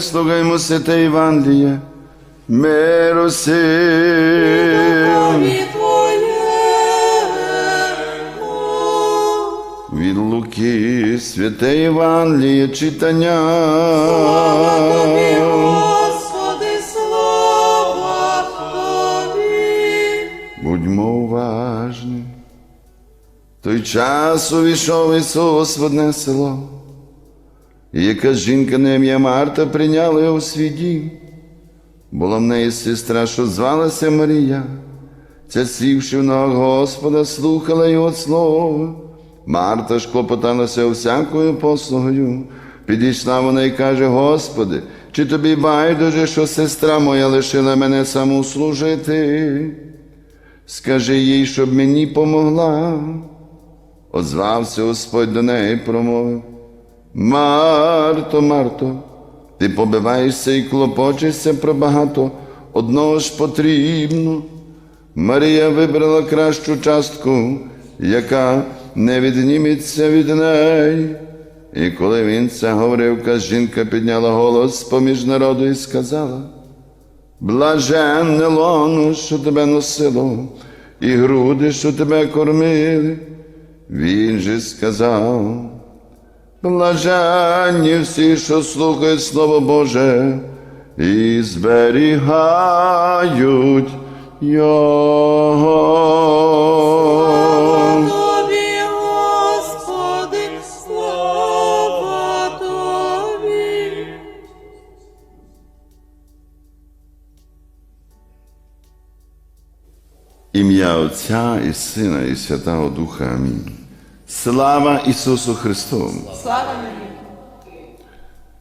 Слухаймо святе Євангеліє, Твоєму. Від Луки, святе Євангеліє, читання. Тобі, Господи, слава Тобі. Будьмо уважні. Той час увійшов Ісус в одне село, і жінка на ім'я Марта прийняла його у свій дім. Була в неї сестра, що звалася Марія. Ця сівши в ног Господа, слухала його слово. Марта ж клопоталася всякою послугою. Підійшла вона і каже: Господи, чи тобі байдуже, що сестра моя лишила мене саму служити? Скажи їй, щоб мені помогла. Озвався Господь до неї промовив. Марто, Марто, ти побиваєшся і клопочешся про багато, одного ж потрібно. Марія вибрала кращу частку, яка не відніметься від неї. І коли він це говорив, ка жінка підняла голос поміж народу і сказала: Блаженне лоно, що тебе носило, і груди, що тебе кормили. Він же сказав, блаженні всі, що слухають Слово Боже, і зберігають Його. Тобі, Господи, слава Тобі. Ім'я Отця і Сина, і Святого Духа. Амінь. Слава Ісусу Христу! Слава.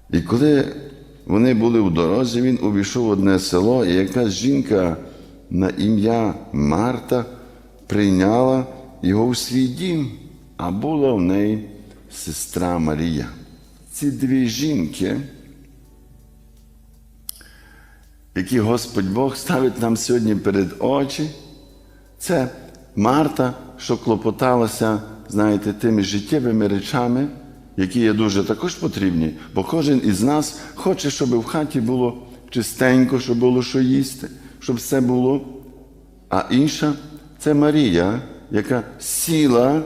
І коли вони були у дорозі, він увійшов в одне село, і якась жінка на ім'я Марта прийняла його у свій дім, а була в неї сестра Марія. Ці дві жінки, які Господь Бог ставить нам сьогодні перед очі, це Марта, що клопоталася, знаєте, тими життєвими речами, які є дуже також потрібні, бо кожен із нас хоче, щоб в хаті було чистенько, щоб було що їсти, щоб все було. А інша це Марія, яка сіла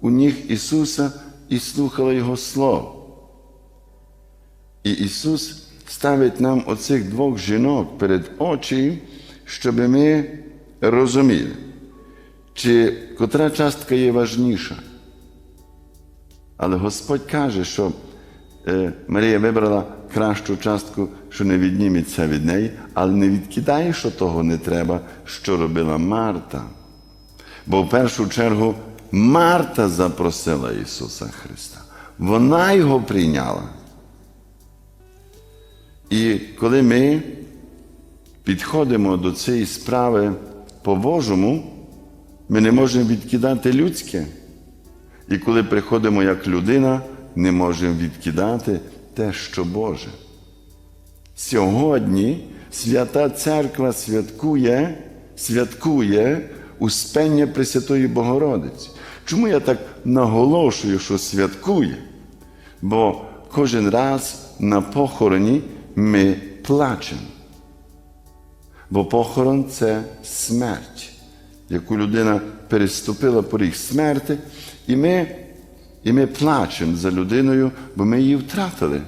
у ніг Ісуса і слухала Його Слово. І Ісус ставить нам оцих двох жінок перед очі, щоб ми розуміли, чи котра частка є важніша. Але Господь каже, що Марія вибрала кращу частку, що не відніметься від неї, але не відкидає, що того не треба, що робила Марта. Бо в першу чергу Марта запросила Ісуса Христа. Вона його прийняла. І коли ми підходимо до цієї справи по-божому, ми не можемо відкидати людське. І коли приходимо як людина, не можемо відкидати те, що Боже. Сьогодні Свята Церква святкує, святкує Успення Пресвятої Богородиці. Чому я так наголошую, що святкує? Бо кожен раз на похороні ми плачемо. Бо похорон це смерть, яку людина переступила поріг смерти, і ми, і ми плачемо за людиною, бо ми її втратили.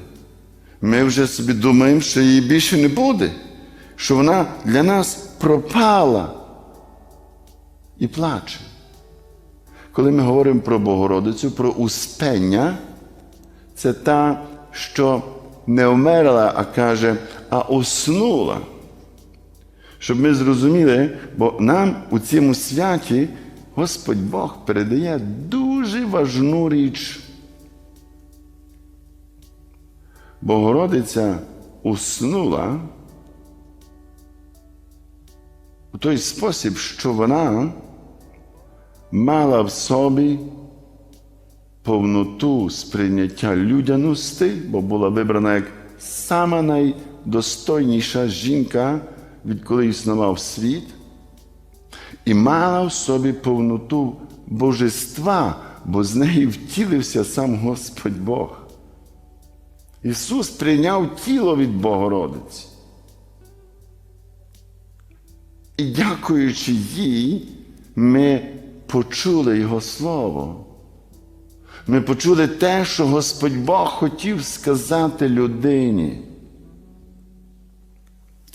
Ми вже собі думаємо, що її більше не буде, що вона для нас пропала і плаче. Коли ми говоримо про Богородицю, про успення, це та, що не вмерла, а каже, а уснула. Щоб ми зрозуміли, бо нам у цьому святі Господь Бог передає дуже важну річ. Богородиця уснула у той спосіб, що вона мала в собі повноту сприйняття людяності, бо була вибрана як сама найдостойніша жінка, відколи існував світ, і мала в собі повноту божества, бо з неї втілився сам Господь Бог. Ісус прийняв тіло від Богородиці. І дякуючи їй, ми почули Його Слово. Ми почули те, що Господь Бог хотів сказати людині.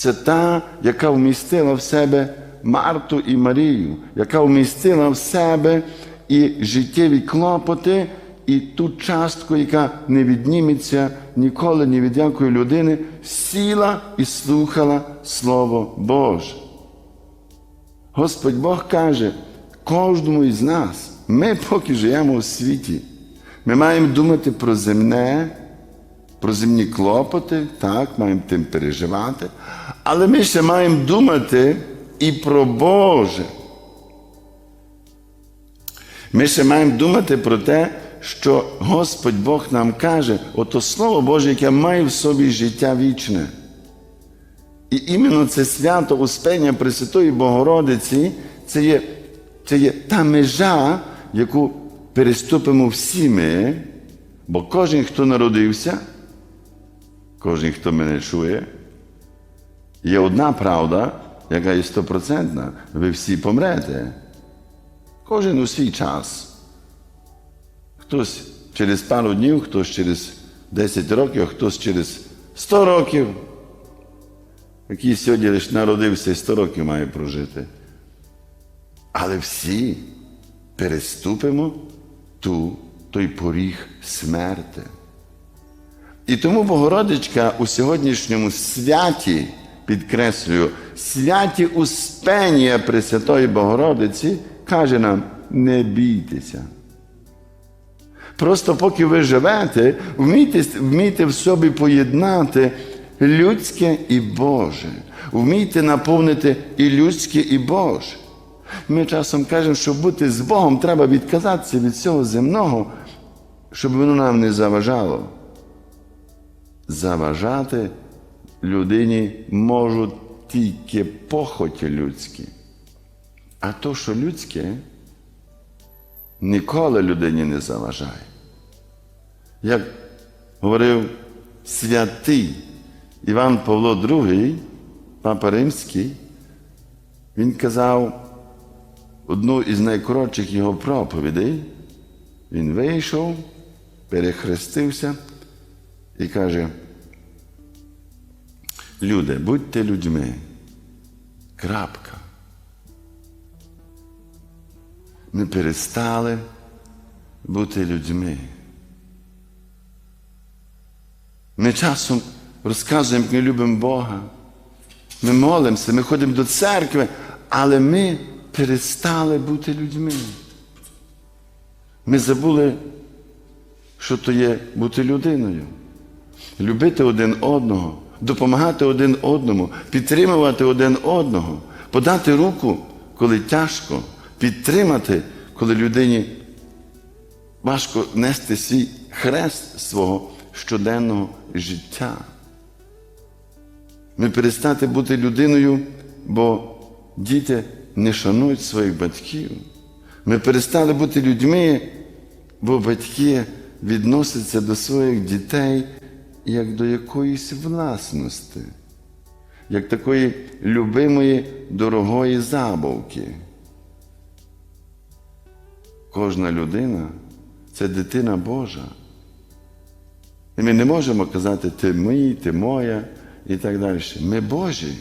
Це та, яка вмістила в себе Марту і Марію, яка вмістила в себе і життєві клопоти, і ту частку, яка не відніметься ніколи ні від якої людини, сіла і слухала Слово Боже. Господь Бог каже кожному із нас, ми поки живемо у світі, ми маємо думати про земне, про земні клопоти, так, маємо тим переживати, але ми ще маємо думати і про Боже. Ми ще маємо думати про те, що Господь Бог нам каже, ото Слово Боже, яке має в собі життя вічне. І іменно це свято Успення Пресвятої Богородиці це є, це є та межа, яку переступимо всі ми, бо кожен, хто народився, кожен, хто мене чує, є одна правда, яка є стопроцентна. Ви всі помрете. Кожен у свій час. Хтось через пару днів, хтось через 10 років, хтось через 100 років який сьогодні лише народився і 100 років має прожити. Але всі переступимо ту, той поріг смерти. І тому Богородичка у сьогоднішньому святі, підкреслюю, святі Успенія Пресвятої Богородиці каже нам: не бійтеся. Просто поки ви живете, вмійте, вмійте в собі поєднати людське і Боже. Вмійте наповнити і людське, і Боже. Ми часом кажемо, що бути з Богом треба відказатися від всього земного, щоб воно нам не заважало. Заважати людині можуть тільки похоті людські. А то, що людське, ніколи людині не заважає. Як говорив святий Іван Павло II, папа Римський, він казав одну із найкоротших його проповідей. Він вийшов, перехрестився і каже: Люди, будьте людьми. Крапка. Ми перестали бути людьми. Ми часом розказуємо, як ми любимо Бога. Ми молимося, ми ходимо до церкви, але ми перестали бути людьми. Ми забули, що то є бути людиною. Любити один одного, допомагати один одному, підтримувати один одного, подати руку, коли тяжко, підтримати, коли людині важко нести свій хрест свого щоденного життя. Ми перестати бути людиною, бо діти не шанують своїх батьків. Ми перестали бути людьми, бо батьки відносяться до своїх дітей як до якоїсь власності, як такої любимої дорогої забавки. Кожна людина це дитина Божа. І ми не можемо казати, ти мій, ти моя і так далі. Ми Божі.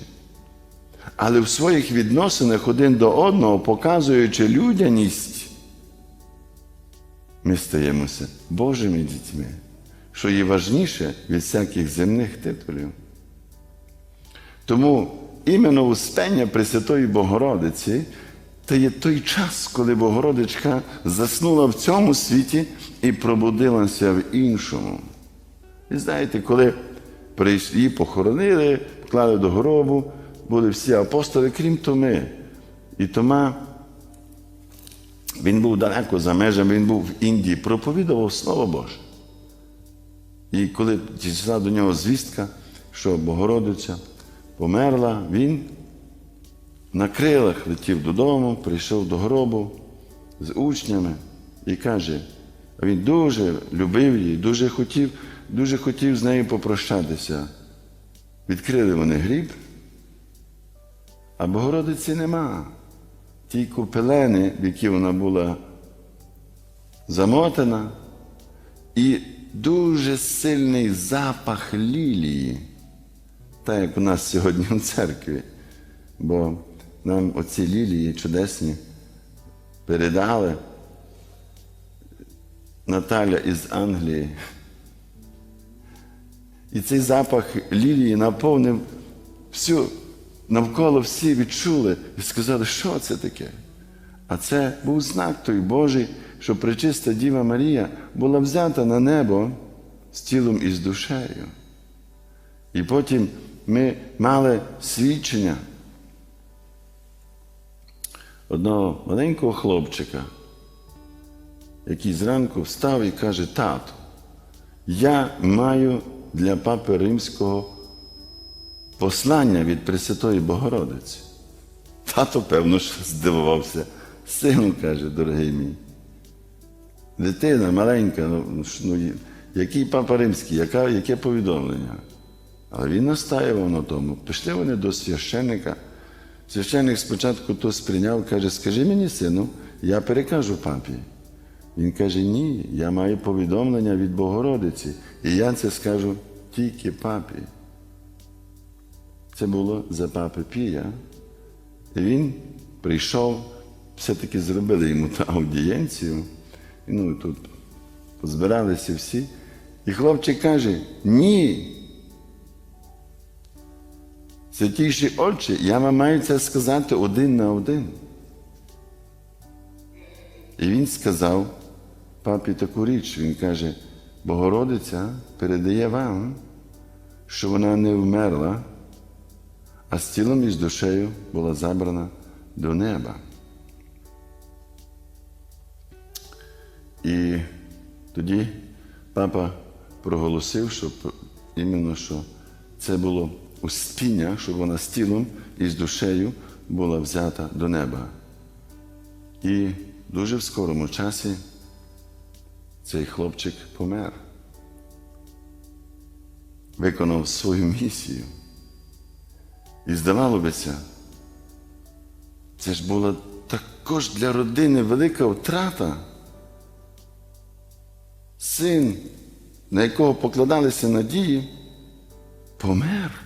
Але в своїх відносинах один до одного, показуючи людяність, ми стаємося Божими дітьми, що є важніше від всяких земних титулів. Тому іменно успення Пресвятої Богородиці це є той час, коли Богородичка заснула в цьому світі і пробудилася в іншому. І знаєте, коли її похоронили, поклали до гробу, були всі апостоли, крім Томи. І Тома, він був далеко за межами, він був в Індії, проповідував Слово Боже. І коли дійшла до нього звістка, що Богородиця померла, він на крилах летів додому, прийшов до гробу з учнями і каже, він дуже любив її, дуже хотів, дуже хотів з нею попрощатися. Відкрили вони гріб, а Богородиці нема. Ті купелени, в які вона була замотана, і дуже сильний запах лілії, так як у нас сьогодні в церкві. Бо нам оці лілії чудесні передали Наталя із Англії. І цей запах лілії наповнив всю, навколо всі відчули і сказали, що це таке. А це був знак той Божий, що пречиста Діва Марія була взята на небо з тілом і з душею. І потім ми мали свідчення одного маленького хлопчика, який зранку встав і каже: Тату, я маю для папи римського послання від Пресвятої Богородиці. Тато, певно, що здивувався. Сину, каже, дорогий мій. Дитина маленька, ну, ну, який папа римський, яка, яке повідомлення? Але він настаював на тому. Пішли вони до священника. Священник спочатку то сприйняв, каже, скажи мені, сину, я перекажу папі. Він каже, ні, я маю повідомлення від Богородиці, і я це скажу тільки папі. Це було за папи Пія. І він прийшов, все-таки зробили йому ту аудієнцію. І, Ну, тут збиралися всі. І хлопчик каже: ні. Святіші очі, я вам маю це сказати один на один. І він сказав папі таку річ, він каже, Богородиця передає вам, що вона не вмерла, а з тілом і з душею була забрана до неба. І тоді папа проголосив, що іменно що це було успіння, що вона з тілом і з душею була взята до неба. І дуже в скорому часі цей хлопчик помер, виконав свою місію. І здавалося, це ж була також для родини велика втрата. Син, на якого покладалися надії, помер.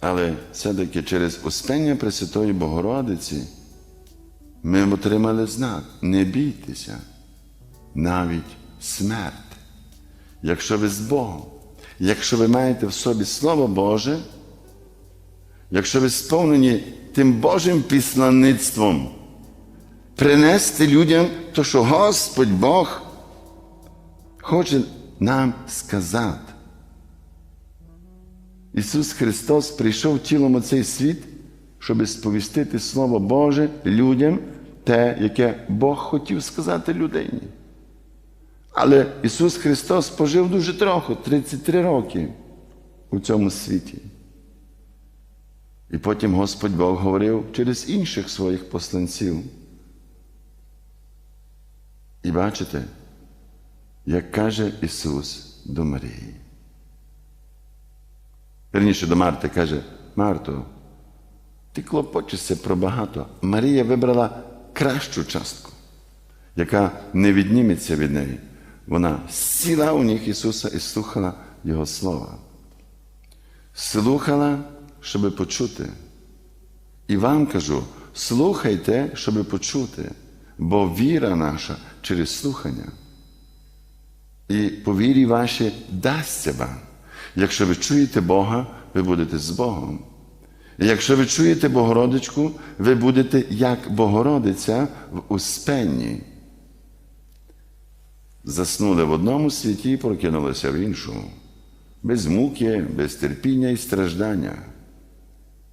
Але все-таки через успення Пресвятої Богородиці ми отримали знак не бійтеся, навіть смерть. Якщо ви з Богом, якщо ви маєте в собі Слово Боже, якщо ви сповнені тим Божим післанництвом, принести людям то, що Господь Бог хоче нам сказати. Ісус Христос прийшов тілом у цей світ, щоб сповістити Слово Боже людям, те, яке Бог хотів сказати людині. Але Ісус Христос пожив дуже трохи, 33 роки у цьому світі. І потім Господь Бог говорив через інших своїх посланців. І бачите, як каже Ісус до Марії. Верніше до Марти каже, Марто, ти клопочешся про багато. Марія вибрала кращу частку, яка не відніметься від неї. Вона сіла у ніг Ісуса і слухала Його Слова. Слухала, щоб почути. І вам кажу, слухайте, щоб почути, бо віра наша через слухання. І по вірі вашій дасться вам. Якщо ви чуєте Бога, ви будете з Богом. І якщо ви чуєте Богородичку, ви будете як Богородиця в Успенні. Заснули в одному світі і прокинулися в іншому. Без муки, без терпіння і страждання.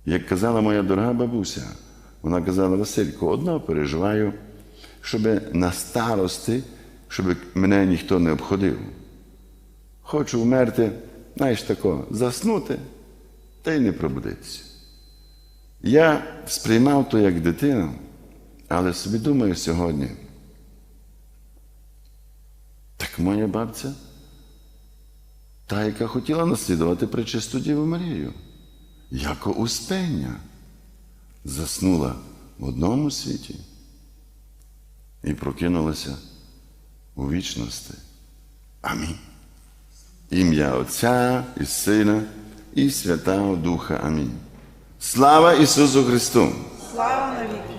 Як казала моя дорога бабуся, вона казала, Василько, одного переживаю, щоб на старости, щоб мене ніхто не обходив. Хочу вмерти, знаєш тако, заснути та й не пробудитися. Я сприймав то як дитина, але собі думаю сьогодні. Так моя бабця, та, яка хотіла наслідувати пречисту Діву Марію, яко успення, заснула в одному світі і прокинулися у вічності. Амінь. Ім'я Отця і Сина і Святого Духа. Амінь. Слава Ісусу Христу! Слава навіки.